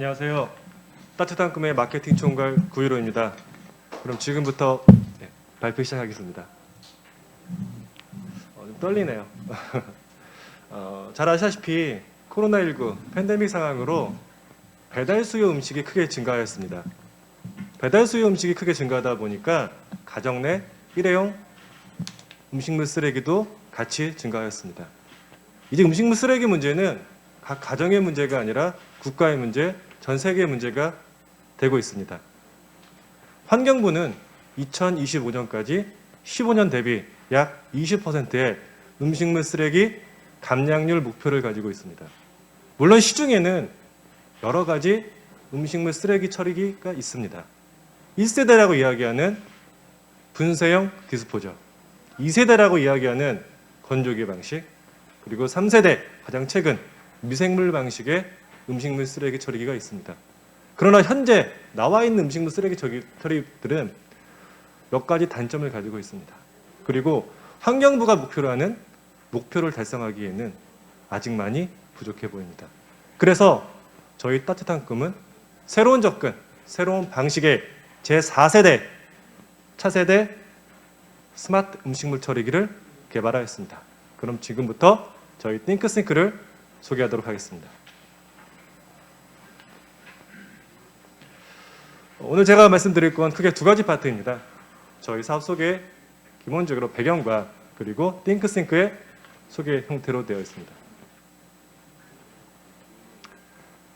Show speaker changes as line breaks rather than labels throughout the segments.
안녕하세요. 따뜻한 꿈의 마케팅 총괄 구일호입니다. 그럼 지금부터 네, 발표 시작하겠습니다. 어, 좀 떨리네요. 어, 잘 아시다시피 코로나19 팬데믹 상황으로 배달 수요 음식이 크게 증가하였습니다. 배달 수요 음식이 크게 증가하다 보니까 가정 내 일회용 음식물 쓰레기도 같이 증가하였습니다. 이제 음식물 쓰레기 문제는 각 가정의 문제가 아니라 국가의 문제, 전 세계의 문제가 되고 있습니다. 환경부는 2025년까지 15년 대비 약 20%의 음식물 쓰레기 감량률 목표를 가지고 있습니다. 물론 시중에는 여러 가지 음식물 쓰레기 처리기가 있습니다. 1세대라고 이야기하는 분쇄형 디스포저, 2세대라고 이야기하는 건조기 방식, 그리고 3세대 가장 최근 미생물 방식의 음식물 쓰레기 처리기가 있습니다. 그러나 현재 나와 있는 음식물 쓰레기 처리- 처리들은 몇 가지 단점을 가지고 있습니다. 그리고 환경부가 목표로 하는 목표를 달성하기에는 아직 많이 부족해 보입니다. 그래서 저희 따뜻한 꿈은 새로운 접근, 새로운 방식의 제4세대 차세대 스마트 음식물 처리기를 개발하였습니다. 그럼 지금부터 저희 띵크싱크를 소개하도록 하겠습니다. 오늘 제가 말씀드릴 건 크게 두 가지 파트입니다. 저희 사업 소개 기본적으로 배경과 그리고 띵크싱크의 소개 형태로 되어 있습니다.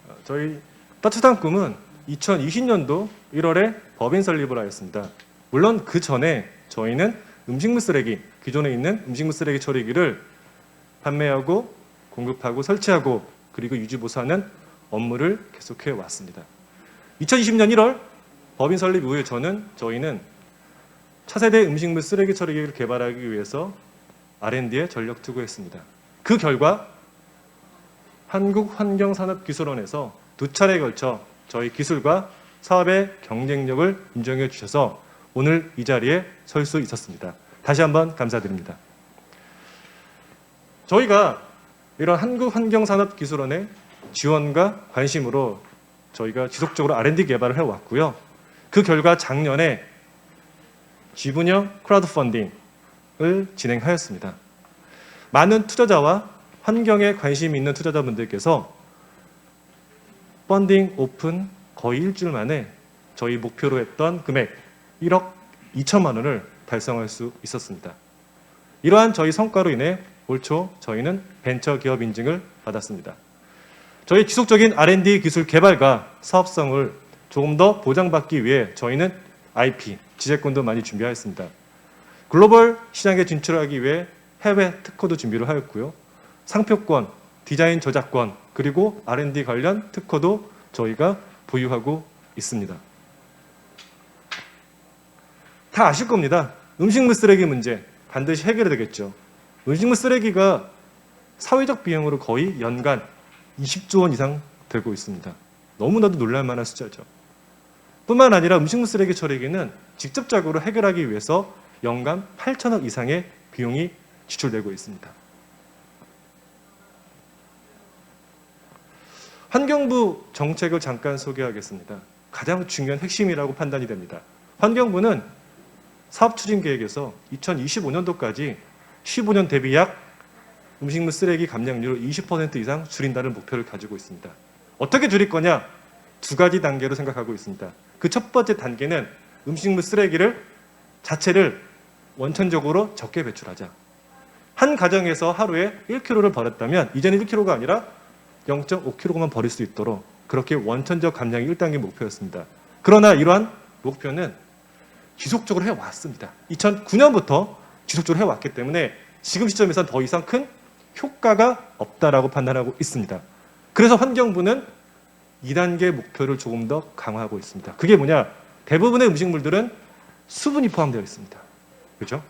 어, 저희 따뜻한 꿈은 2020년도 1월에 법인 설립을 하였습니다. 물론 그 전에 저희는 음식물 쓰레기, 기존에 있는 음식물 쓰레기 처리기를 판매하고 공급하고 설치하고 그리고 유지 보수하는 업무를 계속해 왔습니다. 2020년 1월 법인 설립 이후에 저는 저희는 차세대 음식물 쓰레기 처리기를 개발하기 위해서 R&D에 전력 투구했습니다. 그 결과 한국환경산업기술원에서 두 차례에 걸쳐 저희 기술과 사업의 경쟁력을 인정해 주셔서 오늘 이 자리에 설 수 있었습니다. 다시 한번 감사드립니다. 저희가 이런 한국환경산업기술원의 지원과 관심으로 저희가 지속적으로 R&D 개발을 해왔고요. 그 결과 작년에 G분형 크라우드 펀딩을 진행하였습니다. 많은 투자자와 환경에 관심이 있는 투자자분들께서 펀딩 오픈 거의 일주일 만에 저희 목표로 했던 금액 1억 2천만 원을 달성할 수 있었습니다. 이러한 저희 성과로 인해 올 초 저희는 벤처 기업 인증을 받았습니다. 저희 지속적인 R&D 기술 개발과 사업성을 조금 더 보장받기 위해 저희는 IP, 지재권도 많이 준비하였습니다. 글로벌 시장에 진출하기 위해 해외 특허도 준비를 하였고요. 상표권, 디자인 저작권, 그리고 R&D 관련 특허도 저희가 보유하고 있습니다. 다 아실 겁니다. 음식물 쓰레기 문제 반드시 해결이 되겠죠. 음식물 쓰레기가 사회적 비용으로 거의 연간 20조 원 이상 되고 있습니다. 너무나도 놀랄만한 숫자죠. 뿐만 아니라 음식물 쓰레기 처리기는 직접적으로 해결하기 위해서 연간 8천억 이상의 비용이 지출되고 있습니다. 환경부 정책을 잠깐 소개하겠습니다. 가장 중요한 핵심이라고 판단이 됩니다. 환경부는 사업 추진 계획에서 2025년도까지 15년 대비 약 음식물 쓰레기 감량률을 20% 이상 줄인다는 목표를 가지고 있습니다. 어떻게 줄일 거냐? 두 가지 단계로 생각하고 있습니다. 그 첫 번째 단계는 음식물 쓰레기를 자체를 원천적으로 적게 배출하자. 한 가정에서 하루에 1kg를 버렸다면 이제는 1kg가 아니라 0.5kg만 버릴 수 있도록 그렇게 원천적 감량이 1단계 목표였습니다. 그러나 이러한 목표는 지속적으로 해왔습니다. 2009년부터 지속적으로 해왔기 때문에 지금 시점에서는 더 이상 큰 효과가 없다라고 판단하고 있습니다. 그래서 환경부는 2단계 목표를 조금 더 강화하고 있습니다. 그게 뭐냐? 대부분의 음식물들은 수분이 포함되어 있습니다. 그렇죠?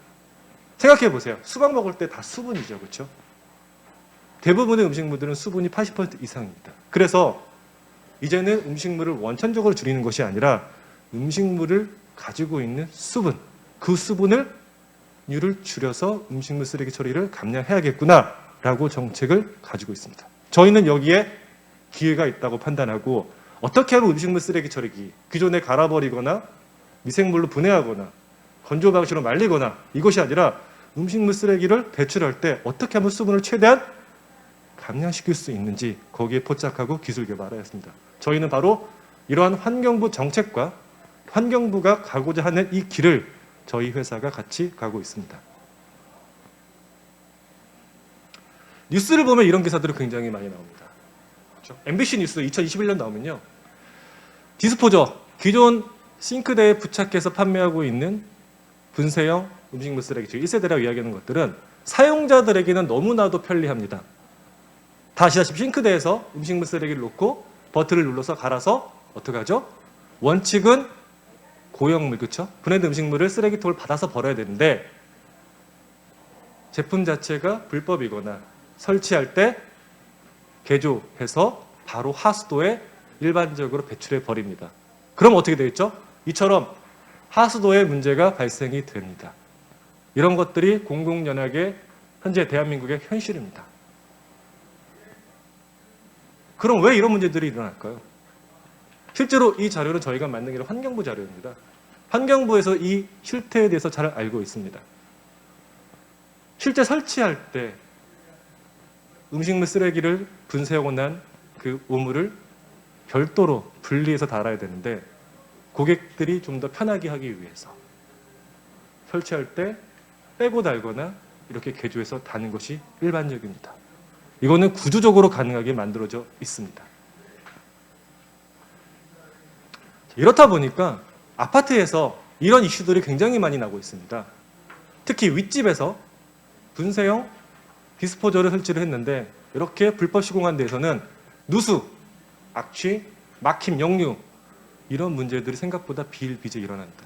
생각해 보세요. 수박 먹을 때 다 수분이죠. 그렇죠? 대부분의 음식물들은 수분이 80% 이상입니다. 그래서 이제는 음식물을 원천적으로 줄이는 것이 아니라 음식물을 가지고 있는 수분, 그 수분을 율을 줄여서 음식물 쓰레기 처리를 감량해야겠구나라고 정책을 가지고 있습니다. 저희는 여기에 기회가 있다고 판단하고 어떻게 하면 음식물 쓰레기 처리기 기존에 갈아버리거나 미생물로 분해하거나 건조 방식으로 말리거나 이것이 아니라 음식물 쓰레기를 배출할 때 어떻게 하면 수분을 최대한 감량시킬 수 있는지 거기에 포착하고 기술 개발하였습니다. 저희는 바로 이러한 환경부 정책과 환경부가 가고자 하는 이 길을 저희 회사가 같이 가고 있습니다. 뉴스를 보면 이런 기사들이 굉장히 많이 나옵니다. 그렇죠? MBC 뉴스 2021년 나오면요. 디스포저 기존 싱크대에 부착해서 판매하고 있는 분쇄형 음식물 쓰레기 즉 1세대라고 이야기하는 것들은 사용자들에게는 너무나도 편리합니다. 다 아시다시피 싱크대에서 음식물 쓰레기를 놓고 버튼을 눌러서 갈아서 어떻게 하죠? 원칙은 고형물 그렇죠? 분해된 음식물을 쓰레기통을 받아서 버려야 되는데 제품 자체가 불법이거나 설치할 때 개조해서 바로 하수도에 일반적으로 배출해 버립니다. 그럼 어떻게 되겠죠? 이처럼 하수도에 문제가 발생이 됩니다. 이런 것들이 공공연하게 현재 대한민국의 현실입니다. 그럼 왜 이런 문제들이 일어날까요? 실제로 이 자료는 저희가 만든 게 환경부 자료입니다. 환경부에서 이 실태에 대해서 잘 알고 있습니다. 실제 설치할 때 음식물 쓰레기를 분쇄하고 난그 오물을 별도로 분리해서 달아야 되는데 고객들이 좀 더 편하게 하기 위해서 설치할 때 빼고 달거나 이렇게 개조해서 다는 것이 일반적입니다. 이거는 구조적으로 가능하게 만들어져 있습니다. 이렇다 보니까 아파트에서 이런 이슈들이 굉장히 많이 나고 있습니다. 특히 윗집에서 분쇄형 디스포저를 설치를 했는데 이렇게 불법 시공한 데에서는 누수, 악취, 막힘, 역류 이런 문제들이 생각보다 비일비재 일어난다.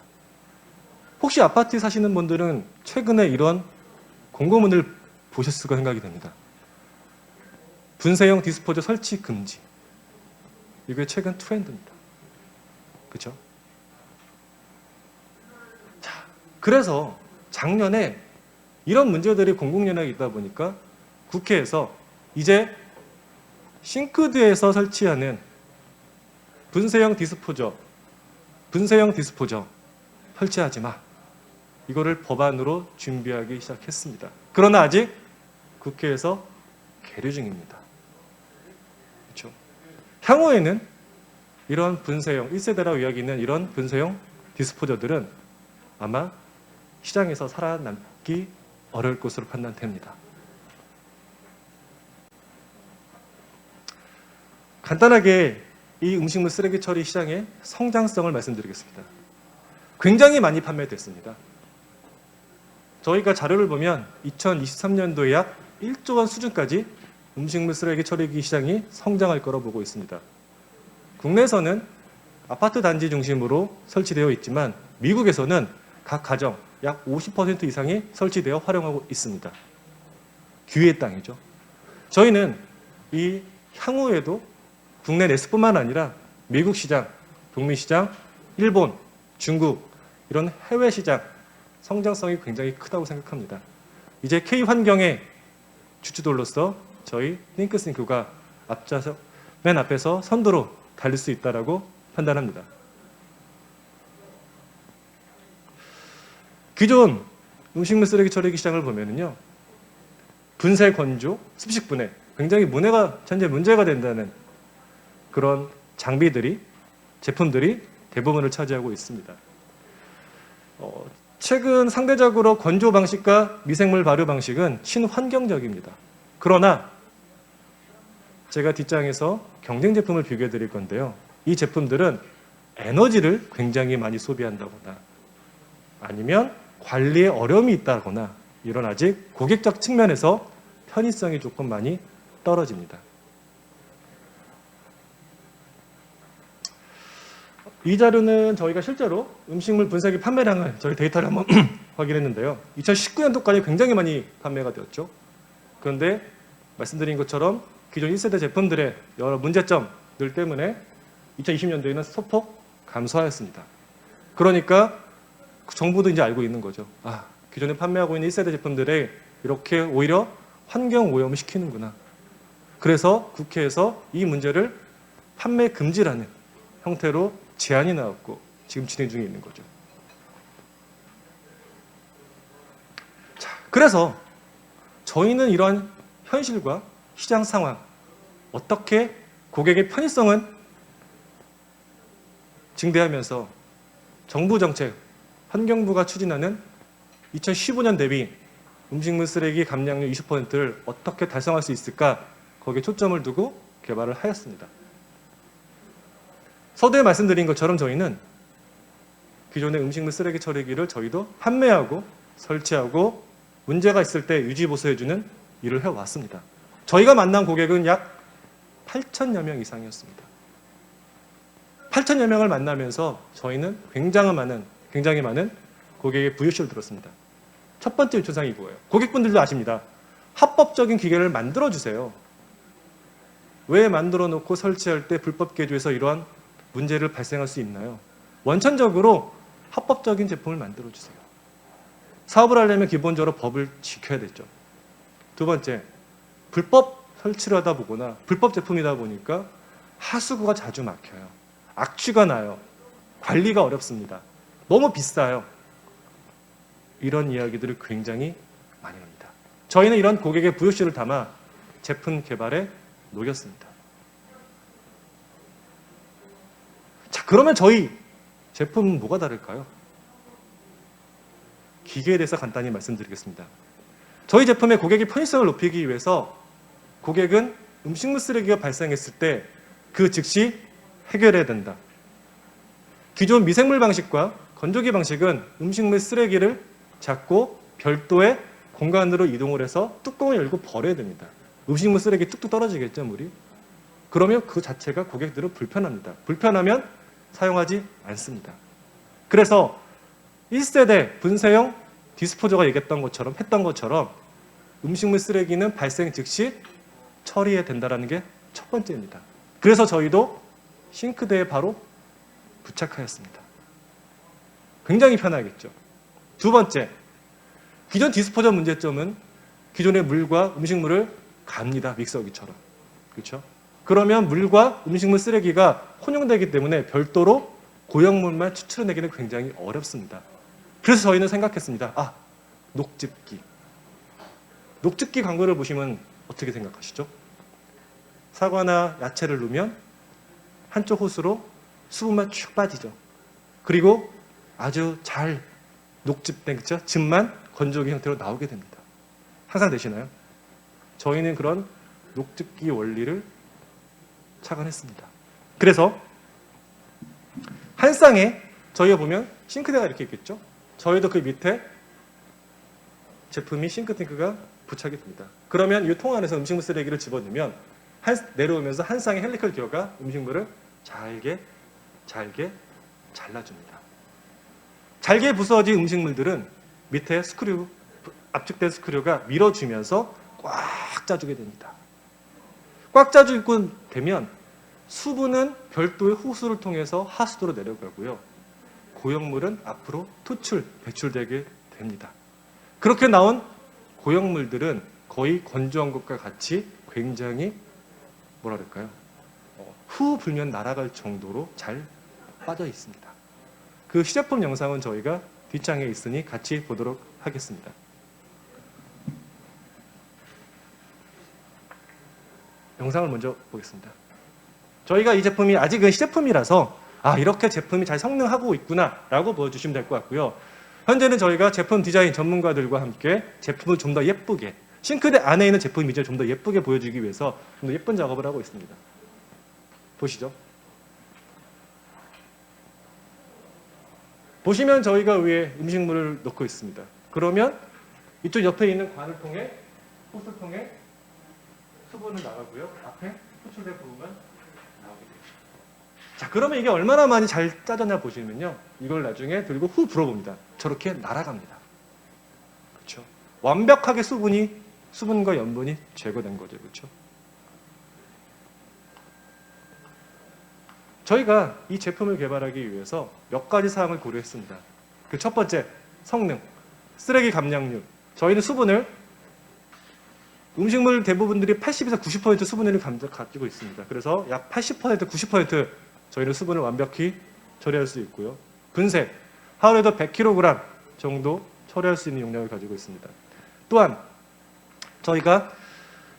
혹시 아파트에 사시는 분들은 최근에 이런 공고문을 보셨을 까 생각이 됩니다. 분쇄형 디스포저 설치 금지. 이게 최근 트렌드입니다. 그렇죠? 자, 그래서 작년에 이런 문제들이 공공연하게 있다 보니까 국회에서 이제 싱크대에서 설치하는 분쇄형 디스포저, 분쇄형 디스포저 설치하지 마. 이거를 법안으로 준비하기 시작했습니다. 그러나 아직 국회에서 계류 중입니다. 그렇죠? 향후에는 이런 분쇄형 1세대라고 이야기하는 이런 분쇄형 디스포저들은 아마 시장에서 살아남기 어려울 것으로 판단됩니다. 간단하게 이 음식물 쓰레기 처리 시장의 성장성을 말씀드리겠습니다. 굉장히 많이 판매됐습니다. 저희가 자료를 보면 2023년도에 약 1조 원 수준까지 음식물 쓰레기 처리기 시장이 성장할 거로 보고 있습니다. 국내에서는 아파트 단지 중심으로 설치되어 있지만 미국에서는 각 가정 약 50% 이상이 설치되어 활용하고 있습니다. 기회의 땅이죠. 저희는 이 향후에도 국내 내수뿐만 아니라 미국 시장, 북미 시장, 일본, 중국 이런 해외 시장 성장성이 굉장히 크다고 생각합니다. 이제 K 환경의 주주들로서 저희 링크싱크가 앞자서 맨 앞에서 선두로 달릴 수 있다라고 판단합니다. 기존 음식물 쓰레기 처리기 시장을 보면은요. 분쇄 건조, 습식 분해 굉장히 문제가 현재 문제가 된다는 그런 장비들이 제품들이 대부분을 차지하고 있습니다. 어, 최근 상대적으로 건조 방식과 미생물 발효 방식은 친환경적입니다. 그러나 제가 뒷장에서 경쟁 제품을 비교해 드릴 건데요. 이 제품들은 에너지를 굉장히 많이 소비한다거나 아니면 관리에 어려움이 있다거나 이런 아직 고객적 측면에서 편의성이 조금 많이 떨어집니다. 이 자료는 저희가 실제로 음식물 분쇄기 판매량을 저희 데이터를 한번 확인했는데요. 2019년도까지 굉장히 많이 판매가 되었죠. 그런데 말씀드린 것처럼 기존 1세대 제품들의 여러 문제점들 때문에 2020년도에는 소폭 감소하였습니다. 그러니까 정부도 이제 알고 있는 거죠. 아, 기존에 판매하고 있는 1세대 제품들에 이렇게 오히려 환경 오염을 시키는구나. 그래서 국회에서 이 문제를 판매 금지라는 형태로 제안이 나왔고 지금 진행 중에 있는 거죠. 자, 그래서 저희는 이러한 현실과 시장 상황 어떻게 고객의 편의성은 증대하면서 정부 정책 환경부가 추진하는 2015년 대비 음식물 쓰레기 감량률 20%를 어떻게 달성할 수 있을까 거기에 초점을 두고 개발을 하였습니다. 서두에 말씀드린 것처럼 저희는 기존의 음식물 쓰레기 처리기를 저희도 판매하고 설치하고 문제가 있을 때 유지 보수해주는 일을 해왔습니다. 저희가 만난 고객은 약 8천여 명 이상이었습니다. 8천여 명을 만나면서 저희는 굉장히 많은 굉장히 많은 고객의 VOC를 들었습니다. 첫 번째 요청사항이 이거예요. 고객분들도 아십니다. 합법적인 기계를 만들어 주세요. 왜 만들어 놓고 설치할 때 불법 개조해서 이러한 문제를 발생할 수 있나요? 원천적으로 합법적인 제품을 만들어 주세요. 사업을 하려면 기본적으로 법을 지켜야 되죠. 두 번째, 불법 설치를 하다 보거나 불법 제품이다 보니까 하수구가 자주 막혀요. 악취가 나요. 관리가 어렵습니다. 너무 비싸요. 이런 이야기들을 굉장히 많이 합니다. 저희는 이런 고객의 VOC를 담아 제품 개발에 녹였습니다. 자, 그러면 저희 제품은 뭐가 다를까요? 기계에 대해서 간단히 말씀드리겠습니다. 저희 제품의 고객의 편의성을 높이기 위해서 고객은 음식물 쓰레기가 발생했을 때 그 즉시 해결해야 된다. 기존 미생물 방식과 건조기 방식은 음식물 쓰레기를 잡고 별도의 공간으로 이동을 해서 뚜껑을 열고 버려야 됩니다. 음식물 쓰레기 뚝뚝 떨어지겠죠, 물이? 그러면 그 자체가 고객들은 불편합니다. 불편하면 사용하지 않습니다. 그래서 1세대 분쇄형 디스포저가 얘기했던 것처럼 했던 것처럼 음식물 쓰레기는 발생 즉시 처리해야 된다는 게 첫 번째입니다. 그래서 저희도 싱크대에 바로 부착하였습니다. 굉장히 편하겠죠. 두 번째, 기존 디스포저 문제점은 기존의 물과 음식물을 갑니다. 믹서기처럼. 그렇죠? 그러면 물과 음식물 쓰레기가 혼용되기 때문에 별도로 고형물만 추출해내기는 굉장히 어렵습니다. 그래서 저희는 생각했습니다. 아, 녹즙기. 녹즙기 광고를 보시면 어떻게 생각하시죠? 사과나 야채를 넣으면 한쪽 호수로 수분만 쭉 빠지죠. 그리고 아주 잘 녹즙된 그죠? 즙만 건조기 형태로 나오게 됩니다. 항상 되시나요? 저희는 그런 녹즙기 원리를 착안했습니다. 그래서 한 쌍에 저희가 보면 싱크대가 이렇게 있겠죠? 저희도 그 밑에 제품이 싱크탱크가 부착이 됩니다. 그러면 이 통 안에서 음식물 쓰레기를 집어넣으면 한, 내려오면서 한 쌍의 헬리컬 기어가 음식물을 잘게 잘게 잘라줍니다. 잘게 부서진 음식물들은 밑에 스크류 압축된 스크류가 밀어주면서 꽉 짜주게 됩니다. 꽉 짜주고 되면 수분은 별도의 호수를 통해서 하수도로 내려가고요. 고형물은 앞으로 투출, 배출되게 됩니다. 그렇게 나온 고형물들은 거의 건조한 것과 같이 굉장히 뭐라 그럴까요? 어, 후 불면 날아갈 정도로 잘 빠져 있습니다. 그 시제품 영상은 저희가 뒷장에 있으니 같이 보도록 하겠습니다. 영상을 먼저 보겠습니다. 저희가 이 제품이 아직은 시제품이라서 아 이렇게 제품이 잘 성능하고 있구나라고 보여주시면 될 것 같고요. 현재는 저희가 제품 디자인 전문가들과 함께 제품을 좀 더 예쁘게 싱크대 안에 있는 제품 이미지를 좀더 예쁘게 보여주기 위해서 좀 더 예쁜 작업을 하고 있습니다. 보시죠. 보시면 저희가 위에 음식물을 넣고 있습니다. 그러면 이쪽 옆에 있는 관을 통해 호스 통해 수분을 나가고요. 앞에 호출된 부분만 나오게 됩니다. 자, 그러면 이게 얼마나 많이 잘 짜졌냐 보시면요. 이걸 나중에 들고 후 불어봅니다. 저렇게 날아갑니다. 그렇죠? 완벽하게 수분이 수분과 염분이 제거된 거죠. 그렇죠? 저희가 이 제품을 개발하기 위해서 몇 가지 사항을 고려했습니다. 그 첫 번째, 성능, 쓰레기 감량률. 저희는 수분을 음식물 대부분들이 80에서 90% 수분을 감- 가지고 있습니다. 그래서 약 80% 90% 저희는 수분을 완벽히 처리할 수 있고요. 분쇄 하루에도 100kg 정도 처리할 수 있는 용량을 가지고 있습니다. 또한 저희가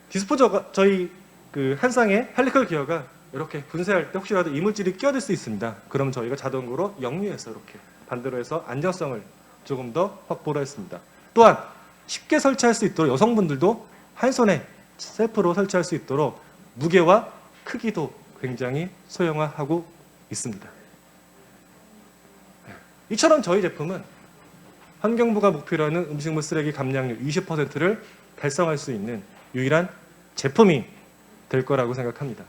디스포저가 저희 그 한 쌍의 헬리컬 기어가 이렇게 분쇄할 때 혹시라도 이물질이 끼어들 수 있습니다. 그럼 저희가 자동으로 역류해서 이렇게 반대로 해서 안정성을 조금 더 확보를 했습니다. 또한 쉽게 설치할 수 있도록 여성분들도 한 손에 셀프로 설치할 수 있도록 무게와 크기도 굉장히 소형화하고 있습니다. 네. 이처럼 저희 제품은 환경부가 목표로 하는 음식물 쓰레기 감량률 20%를 달성할 수 있는 유일한 제품이 될 거라고 생각합니다.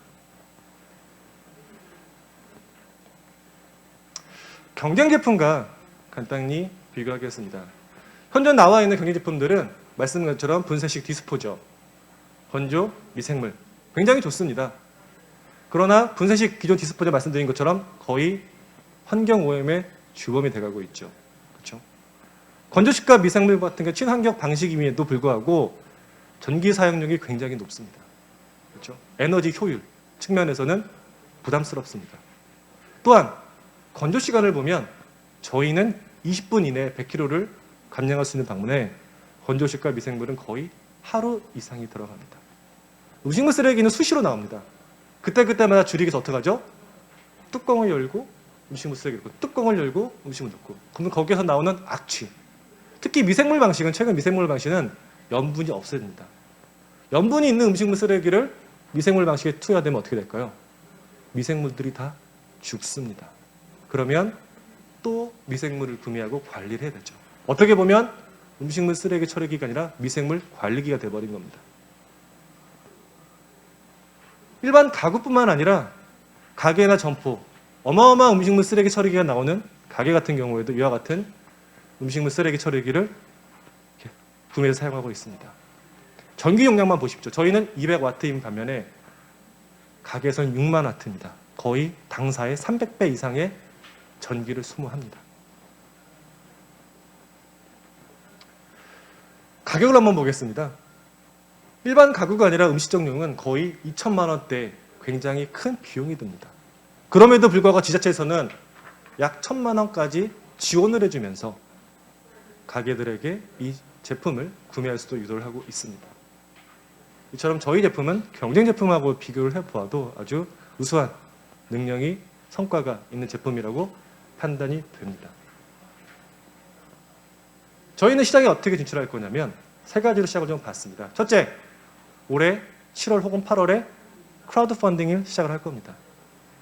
경쟁 제품과 간단히 비교하겠습니다. 현재 나와 있는 경쟁 제품들은 말씀드린 것처럼 분쇄식 디스포저, 건조, 미생물 굉장히 좋습니다. 그러나 분쇄식 기존 디스포저 말씀드린 것처럼 거의 환경 오염의 주범이 돼가고 있죠. 그렇죠? 건조식과 미생물 같은 게 친환경 방식임에도 불구하고 전기 사용량이 굉장히 높습니다. 그렇죠? 에너지 효율 측면에서는 부담스럽습니다. 또한 건조 시간을 보면 저희는 20분 이내 100kg를 감량할 수 있는 방문에 건조식과 미생물은 거의 하루 이상이 들어갑니다. 음식물 쓰레기는 수시로 나옵니다. 그때 그때마다 줄이기서 어떻게 하죠? 뚜껑을 열고 음식물 쓰레기 넣고 뚜껑을 열고 음식물 넣고 그럼 거기에서 나오는 악취. 특히 미생물 방식은 최근 미생물 방식은 염분이 없어집니다. 염분이 있는 음식물 쓰레기를 미생물 방식에 투여되면 어떻게 될까요? 미생물들이 다 죽습니다. 그러면 또 미생물을 구매하고 관리를 해야 되죠. 어떻게 보면 음식물 쓰레기 처리기가 아니라 미생물 관리기가 돼버린 겁니다. 일반 가구뿐만 아니라 가게나 점포, 어마어마한 음식물 쓰레기 처리기가 나오는 가게 같은 경우에도 이와 같은 음식물 쓰레기 처리기를 구매해서 사용하고 있습니다. 전기 용량만 보십시오. 저희는 200와트인 반면에 가게에서는 6만 와트입니다. 거의 당사의 300배 이상의 전기를 소모합니다. 가격을 한번 보겠습니다. 일반 가구가 아니라 음식점용은 거의 2천만 원대 굉장히 큰 비용이 듭니다. 그럼에도 불구하고 지자체에서는 약 천만 원까지 지원을 해주면서 가게들에게 이 제품을 구매할 수도 유도를 하고 있습니다. 이처럼 저희 제품은 경쟁 제품하고 비교를 해보아도 아주 우수한 능력이 성과가 있는 제품이라고 판단이 됩니다. 저희는 시장에 어떻게 진출할 거냐면 세 가지로 시작을 좀 봤습니다. 첫째, 올해 7월 혹은 8월에 크라우드 펀딩을 시작을 할 겁니다.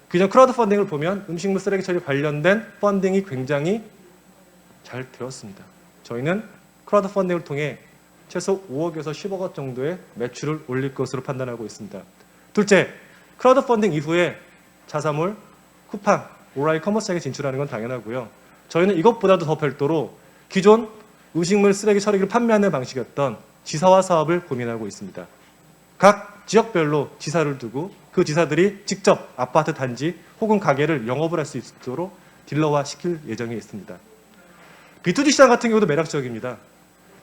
그전 크라우드 펀딩을 보면 음식물 쓰레기 처리 관련된 펀딩이 굉장히 잘 되었습니다. 저희는 크라우드 펀딩을 통해 최소 5억에서 10억 원 정도의 매출을 올릴 것으로 판단하고 있습니다. 둘째, 크라우드 펀딩 이후에 자사몰, 쿠팡, 오라이 커머스에 진출하는 건 당연하고요. 저희는 이것보다도 더 별도로 기존 음식물 쓰레기 처리기를 판매하는 방식이었던 지사화 사업을 고민하고 있습니다. 각 지역별로 지사를 두고 그 지사들이 직접 아파트 단지 혹은 가게를 영업을 할 수 있도록 딜러화 시킬 예정에 있습니다. B2G 시장 같은 경우도 매력적입니다.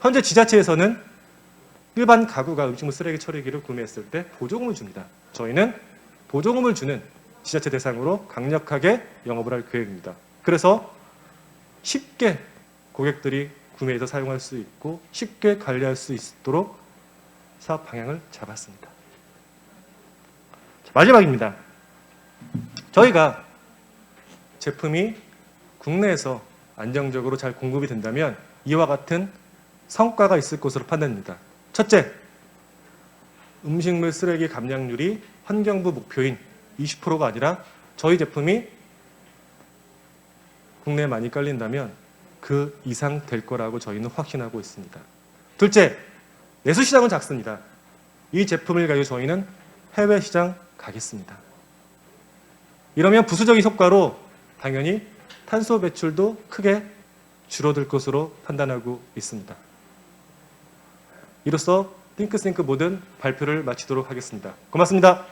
현재 지자체에서는 일반 가구가 음식물 쓰레기 처리기를 구매했을 때 보조금을 줍니다. 저희는 보조금을 주는 지자체 대상으로 강력하게 영업을 할 계획입니다. 그래서 쉽게 고객들이 구매해서 사용할 수 있고 쉽게 관리할 수 있도록 사업 방향을 잡았습니다. 자, 마지막입니다. 저희가 제품이 국내에서 안정적으로 잘 공급이 된다면 이와 같은 성과가 있을 것으로 판단됩니다. 첫째, 음식물 쓰레기 감량률이 환경부 목표인 20%가 아니라 저희 제품이 국내에 많이 깔린다면 그 이상 될 거라고 저희는 확신하고 있습니다. 둘째, 내수 시장은 작습니다. 이 제품을 가지고 저희는 해외 시장 가겠습니다. 이러면 부수적인 효과로 당연히 탄소 배출도 크게 줄어들 것으로 판단하고 있습니다. 이로써 띵크싱크 모든 발표를 마치도록 하겠습니다. 고맙습니다.